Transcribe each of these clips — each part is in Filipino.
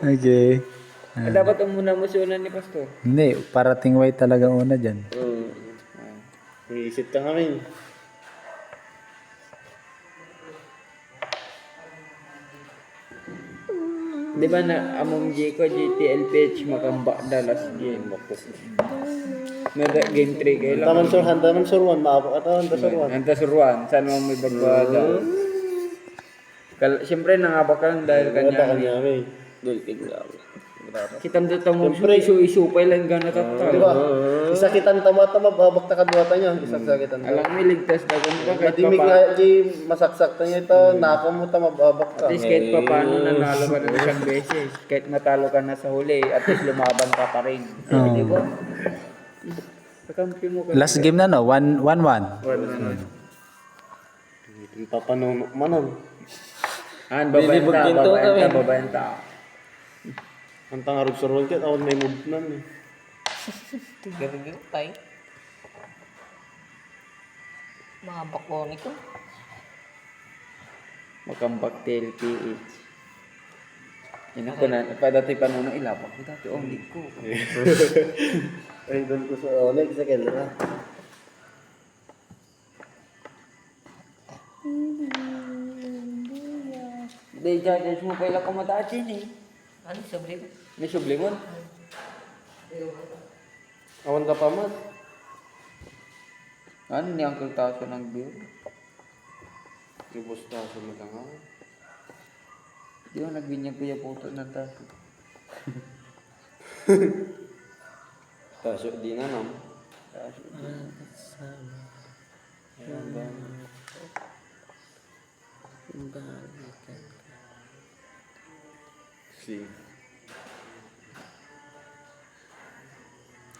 Okay. Ah, dapat ang muna musunan ni Pastor. Hindi, parating white talaga una dyan. Mm. Iisip ka kami. Di ba na among G ko, GTLPH, makamba dalas game. May da- game 3 kayo lang. Taman sur, taman sur one, maabot ka taman sur one. Nanta suruan, saan mo may bagwada. Kal Siyempre nangaba ka lang dahil Kanya kanya. kanya kami. Nga. Grabe. Kitam dito mo isu-isu pa lang gana Di tatal. ba? Isa kitan tama-tama, babak ta kadwata niya. Isa sa kitan Alam mo ligtas na kung ka kahit Madimig pa na di masaksak ta niya ito, nako mo ta mababak ka. At least kahit pa paano nanalo ka ng isang beses. Kahit matalo ka na sa huli, at least lumaban ka pa rin. Di ba? Kakampi mo ka. Last game na no, 1-1. Wala na. Papanunok manon. Ah, babenta, Bilibog din to babenta, kami. babenta. Ang tangarog sur one kit, awan may move nan eh. Tigil-gil tayo. Mga bakoni ko. Makambak tail PH. Ina ko na, pa dati pa nung ilabak ko dati, only ko. Ay, doon ko sa Oleg, sa Kelra. Dahil judges mo pa ilang kumatasin eh. Ano sabi ko? May sublimon. Awan ka pa man. Ano ni Uncle Taso ng beer? Ibos na sa mga Di ba nagbinyag kuya puto ng taso? Kaso di na nam. Si.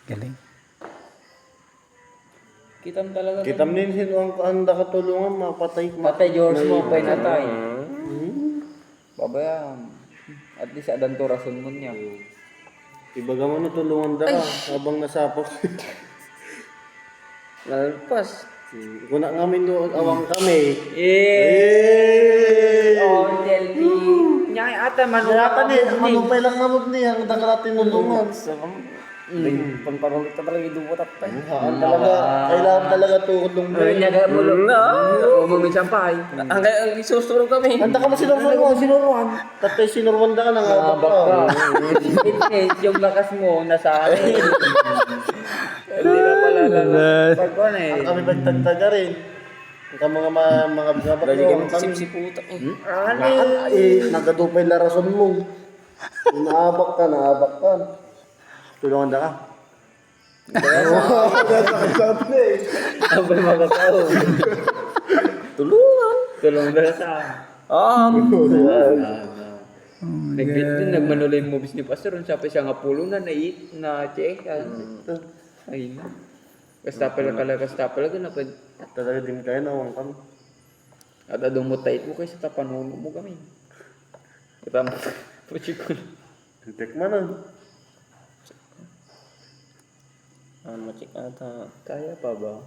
Galing. Kitam talaga. Kitam din sino ang anda katulungan, mapatay. Patay George mo, pay natay. Babayaan. At least adan to rason mo niya. Ibaga mo natulungan da ka, habang nasapos. Nalpas. Kung na ngamin doon, awang kami. Eh! Oh, Delphi. Nyay ata manula Kaya ni, ano pa ilang namog ni, ang dang tinulungan. Mm. Pangparulit ka talaga yung duwat at tayo. Haan talaga, kailangan talaga tulong mo. Ay, niya kaya mo lang. Oo, maminsan pa ay. Ang kaya isusurog kami. Handa ka ba sinurwan? Sinurwan. Tatay sinurwan ka, nangabak Habak ka. ka. Fitness, yung lakas mo, nasa akin. Hindi na pala lang. Pag ano eh. Kami pagtagtaga rin. Ang mga mga mga bigabak Lagi kami kami. sipsiputak eh. Ano Lahat eh, nagadupay na rason mo. Naabak ka, naabak ka. Tulungan da ka. Abay mga tao. Tulungan. Tulong na sa Ah. Nag-get din, nagmanula yung movies ni Pastor. Ang sabi siya nga pulo na na-check. Ay na. Kasta pala kala, kasta pala ka na pa. Talaga din kayo nawang kami. At adong mo tight mo kayo sa tapanuno mo kami. Kita mo. Puchi ko. Tek man ah. Ano machik ata. Kaya pa ba?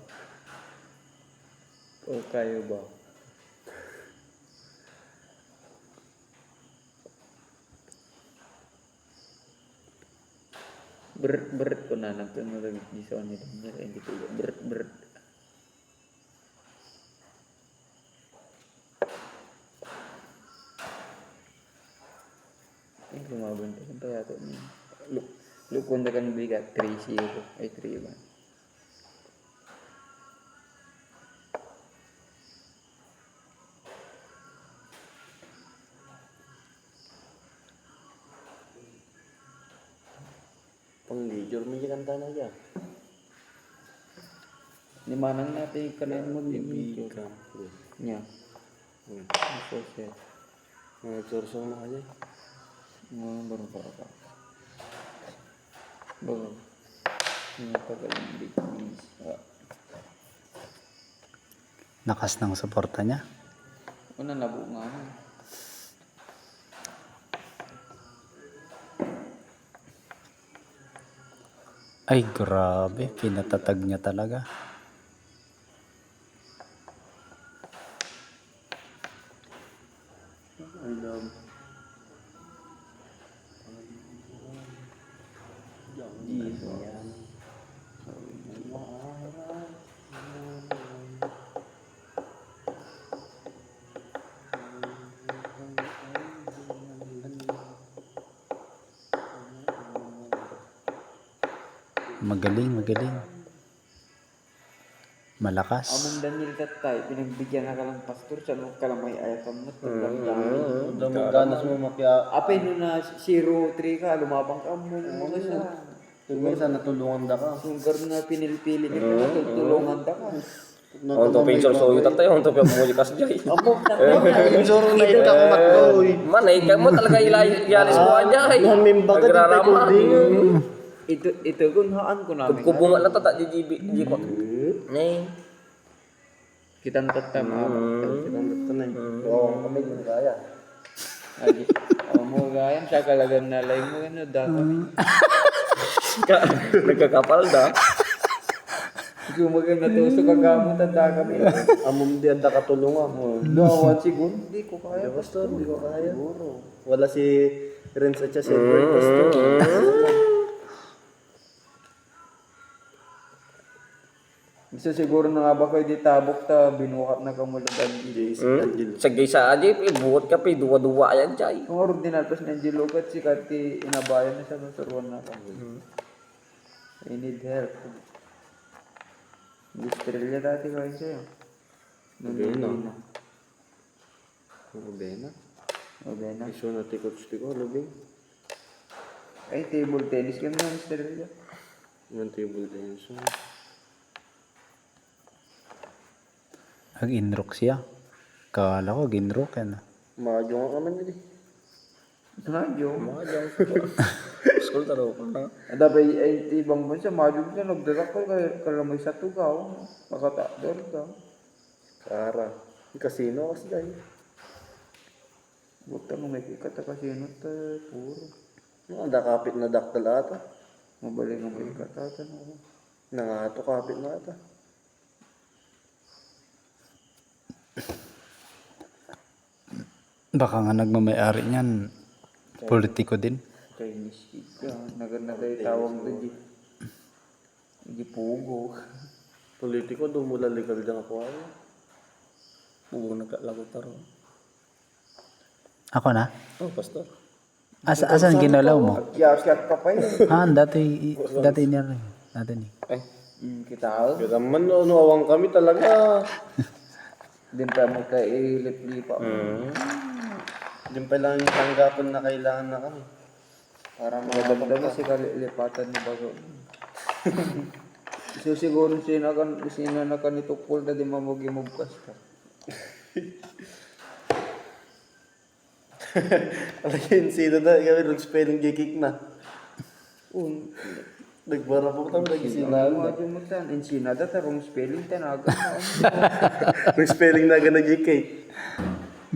O kaya ba? Berat berat ko na lang tuh nurut di sana itu berat kan bigat 3 zero ay 3 ba? Pang-leisure mo yung kanta na yan. Ni manang natin kalayan mo ni Ibigan. Nya. Hmm. So set. Mga sorso na big. Ah. Nakas ng suporta niya. Una labo nga. Ay, grabe. Pinatatag niya talaga. Ay, Love. Magaling, magaling. Malakas. Among Daniel tatay, pinagbigyan na ka ng pastor, sa nung ka lang may ayatan mo, tulang dami. Damang ganas mo makya. Apay no na 0-3 ka, lumabang ka mo. Mga siya. Minsan natulungan da ka. Sugar na pinilipili ni ka, tutulungan ka ka. Ang tupin sa suyo tatay, ang tupin mo likas jay. Among tatay. Yung soro na ito ako matoy. Manay ka mo talaga ilay yalis mo anya ay. Yan, din tayo Nagrarama. kundingan. Ito, ito, gunhaan ko namin. Kubunga lang tata di jibi jibo. Nay. Kita na tatama. Ito na eh. Oo, kami yung kaya. Agi. Ang mo gayan, sa kalagan na lay mo, ano, da kami. Nagkakapal da. Gumagang natuso ka gamot, da kami. Amom di anda katulungan mo. Dawan siguro, hindi ko kaya. Pastor, hindi ko kaya. Wala si Renz at siya si Edward Pastor. Gusto siguro na nga ba kayo di tabok ta, binukat na kamulagan. Si Angel. Sa gaysa aja ibuot ka pa duwa-duwa yan jay. Kung arog din alpas ng Angelokat, si Kati inabayan na siya ng saruan na kami. I need help. Australia dati kayo sa'yo. Bena. Ano Bena? O, Bena. Iso na tikot ko, lubing. Ay, table tennis ka na, Australia. Yung table tennis. Ag-inrock siya. Kala ko, ginrock yan. ah. Madyo nga kami nila. Radyo. School taro ko na. Ada ba ay ibang bansa, madyo siya, nagdarak ko, kaya kalamay sa tugaw. Makatador ka. Kara. Yung casino kasi dahil. Buta mo may kikata kasi ano ta, puro. Mga dakapit na daktal ata. Mabalik mo may katatan ako. Nangato kapit na ata. Baka nga nagmamayari niyan. Politiko din. Chinese kid ka. Naganda tawag doon. Di, di pugo. Politiko, dumula legal dyan ako ay. Buong nagkalago taro. Ako na? Oh, pastor. Asa, asan ginalaw mo? Kiyat-kiyat ka pa yun. Ah, dati, dati niya rin. Dati ni. Ay, Hmm, kita ako. Kaya naman, no, no, awang kami talaga. Din pa mo ka ilip-lipa. Yung pa lang yung tanggapan na kailangan na kami. Para makadagdag si kalipatan ni Bago. so siguro sino kan sino na kanitukol na di mamugi mugkas ka. Alagyan sino na, kami nag-spelling gikik na. Un, Nagbara po kami, nag-isina sino na. mo mo tan ensinada tarong spelling tanaga. Nag-spelling na agad nag-gikik.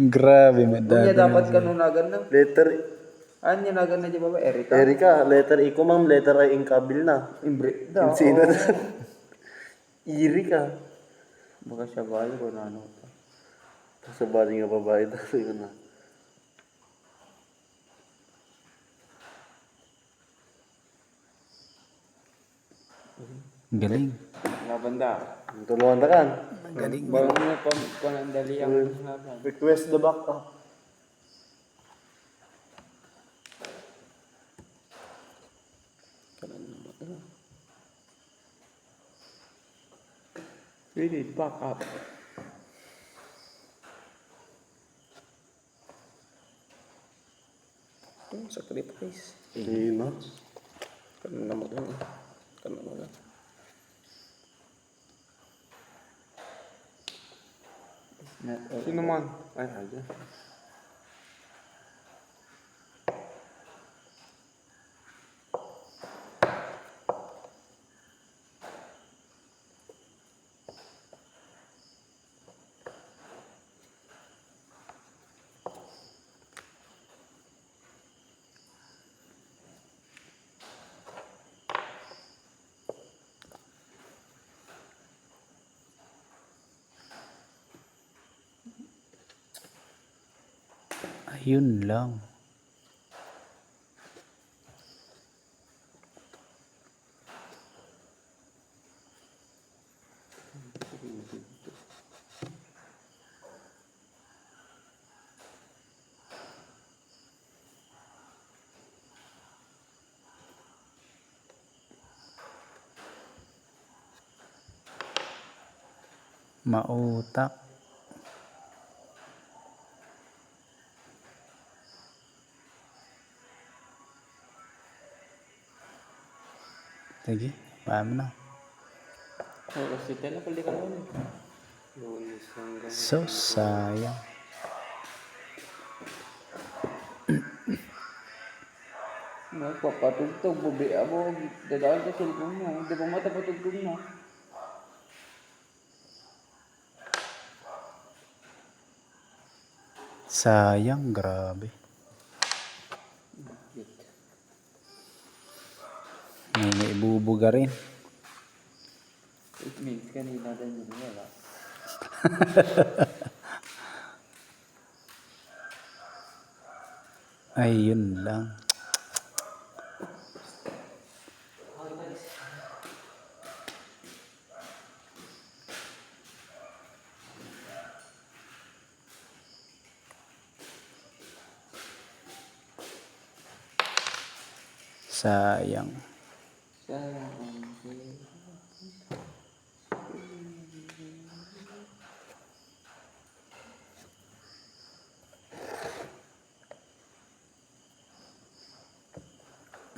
Grabe, madami. dapat kanunagan na. Letter Anya nagan na di ba ba Erika? Erika, letter I ko ma'am, letter I inkabil na. Imbre da. Sino na? Erika. Baka siya bayo ko na ano. Sa bali nga babae daw yun na. Galing. Nabanda. Tulungan na kan. Galing. Bago mo pa panandali ang laban. Request the back up. Really back up. oh, sacrifice. Hindi na. Kanan mo lang. Kanan mo lang. Sino man? Ay, aja. Yun lang. Mautak. Sige, paano na. So, sayang. Magpapatugtog, bubi mo. Dadaan ka cellphone mo. Di ba matapatugtog mo? Sayang, grabe. May naibubuga rin. It means kanina din yun. Wala. Ay, yun lang. Sayang. Sayang.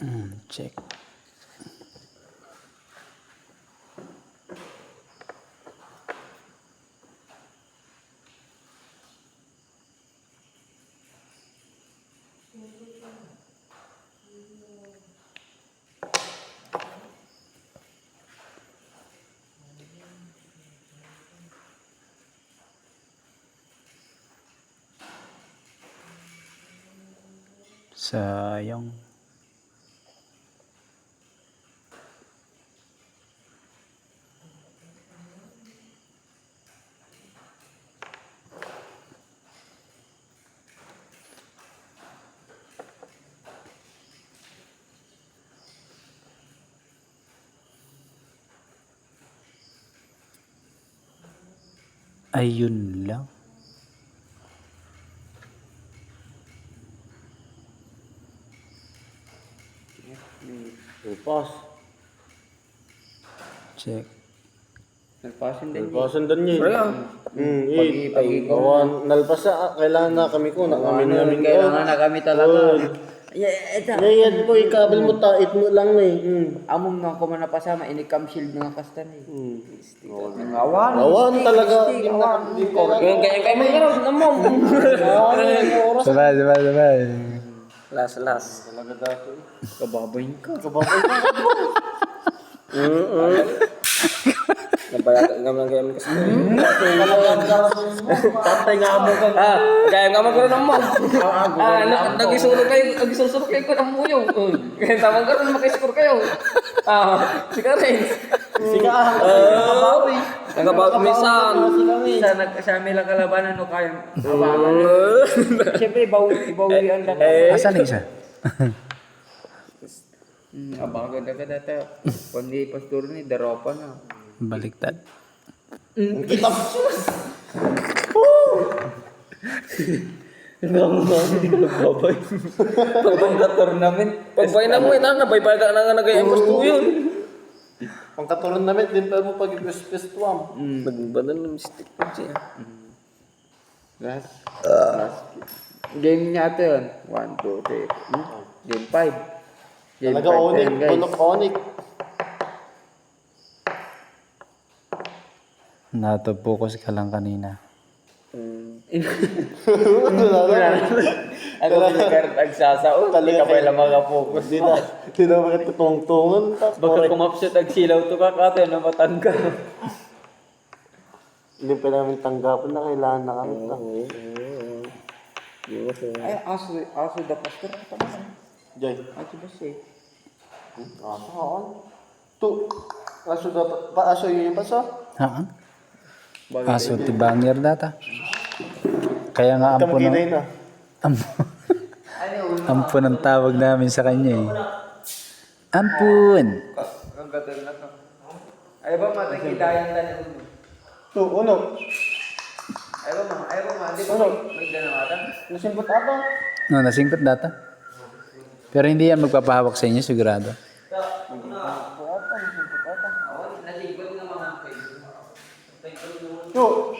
Mm, check. Sayang. Ayun lang. Check. Nagpasin din. Nalpasan din niya. Hmm, eh. Pag-ipag- Gawan, nalpasa, ah, kailangan na kami ko, na kami Ano, namin kailangan na kami talaga. Yeah, ito. Ngayon po, ikabel mo tait mo lang na eh. Hmm. Among nga ko man napasama, inikam shield nga kastan eh. Hmm. Ngawan. Gawan talaga. Ko Yung kaya kayo may gano'n, namong. Sabay, sabay, sabay. Last, last. Talaga dati. Kababayin ka. Kababay ka. Nabayag nga lang kayo may kasi. Tatay nga mo ka. Ah, kaya nga magkaroon ng mom. Ah, na- nagisuro kayo, nagisusuro kayo ko ng muyong. Uh, Kaya tamang karoon, makiscore kayo. Ah, si Karen. Sige ah. Nagabag minsan. Sa, nag, sa amin lang kalabanan no kaya. Siyempre, ibaw, ibawian lang. Asan na isa? Hmm, abang ganda ka data. Kundi pastor ni, daropa na. Baliktad. Pagpang ka tournament. Pagbay na mo, ina, nabaybay ka na nga nagayang gusto yun. Pangkaturon namin, din pa mo pag ipispis tuwam. Nagbanan ng mistake po siya. Last. Last. Game niya ito yun. One, two, three. Hmm? Game five. Game Talaga five onik, tayo, guys. bunok onik. Nato-focus ka lang kanina. Ako pinagkaroon agsasao. Hindi ka pala makapokus. Hindi na, hindi na makatutungtungan. Baka kumapsot ag silaw to ka kate na matangga. Hindi pa namin tanggapan na kailangan na kami. Ay, aso, aso da pastor. Ano Jay. Aso ba siya? Aso haan. Tu. Aso dapat. Pa aso yun yung paso. Haan? Aso ti bangir data. Kaya nga ampo na. na. Am- ulo? ampun ang tawag namin sa kanya eh. Ampun! Ang gatal na to. Ay ba matakilayan na ni ulo? So, uno. Ay ba ma? Ay ba ma? Di ba ganawa Nasimbot ata. No, nasingkot data. Pero hindi yan magpapahawak sa inyo, sigurado. So,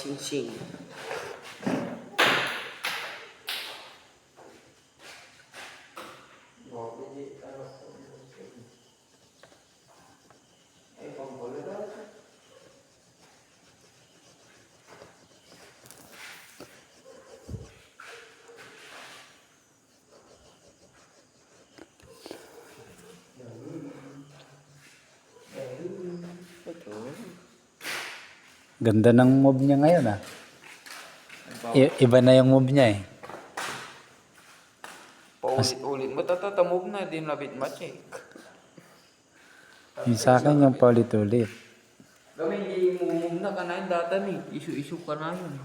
Xin. Ganda ng move niya ngayon ah. I- iba na yung move niya eh. Paulit-ulit mo tatatamog na, di labit ma-check. Yung sa akin yung paulit-ulit. Gawin di mo na ka na yung data ni. Isu-isu ka na yun.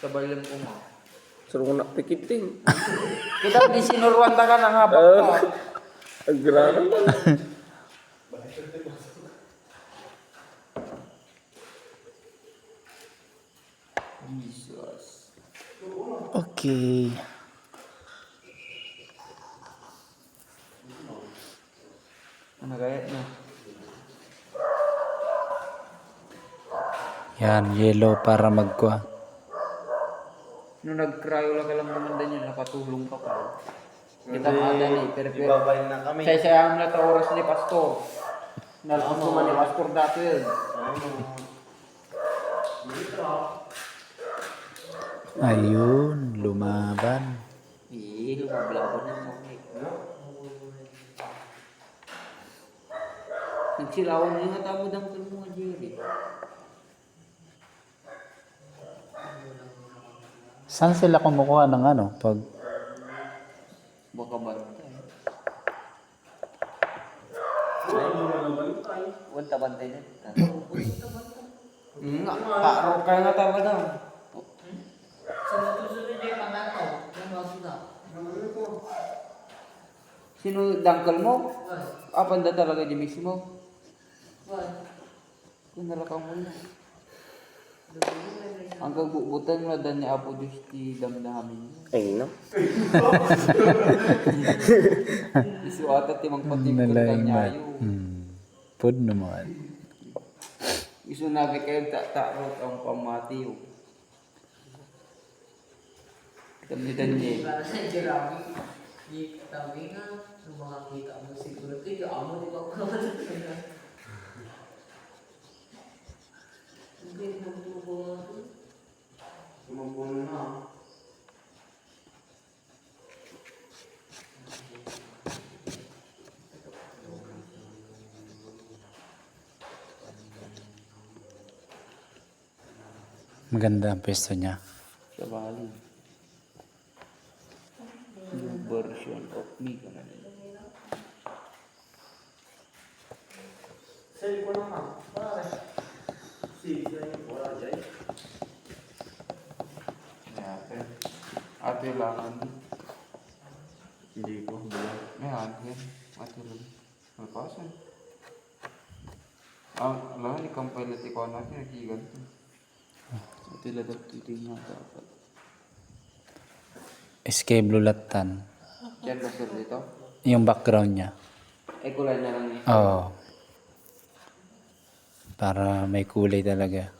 Sabay lang ko ma. Suruh ko nak pikiting. Kita di sinurwanta ka na nga ba ka? Ang grabe. Jesus. Okay. Ano kaya na? Yellow para magkuha. Nung nag-cryo ka lang naman din yun, nakatulong ka pa. Kita nga dan eh, pero pero. ibabay na kami. Sa isa ang nata oras ni Pastor. Nalaman ko man ni Pastor dati yun. Ayun, lumaban. Eh, lumablaban na mo. Nagsilawan na yung natamod ang mga Jerry. Saan sila kumukuha ng ano? Pag Baka bantay. Wanta bantay na. Hmm, paro kaya nga tama daw. Sino dangkal mo? Apa da talaga di mismo? Kung nalakang mo na. Ang kagbubutan mo dan ni Apo Diyos ti damdamin. Ay, no. Isu ata ti magpatipon nalaing kanya ba? ayo. Hmm. Pud naman. Isu nabi kayo tak takrot ang pamatiyo. Damitan niya. Para sa Jeremy, di kami nga, nung mga kita mo siguro, di ka amo, di ba ko naman na Hindi mo tubo Sumubuno na. Maganda ang pwesto niya. Sa bali. New version of me ka na nila. Ate. Ate langan. Hindi ko. May ate. Ate lang. Malpasan. Ah, alam ni kampay lati ko anak niya kigan to. Ate la dapat titingnan dapat. Escape lulatan. Diyan ba sir dito? Yung background niya. Eh kulay na lang niya. Oo. Para may kulay talaga.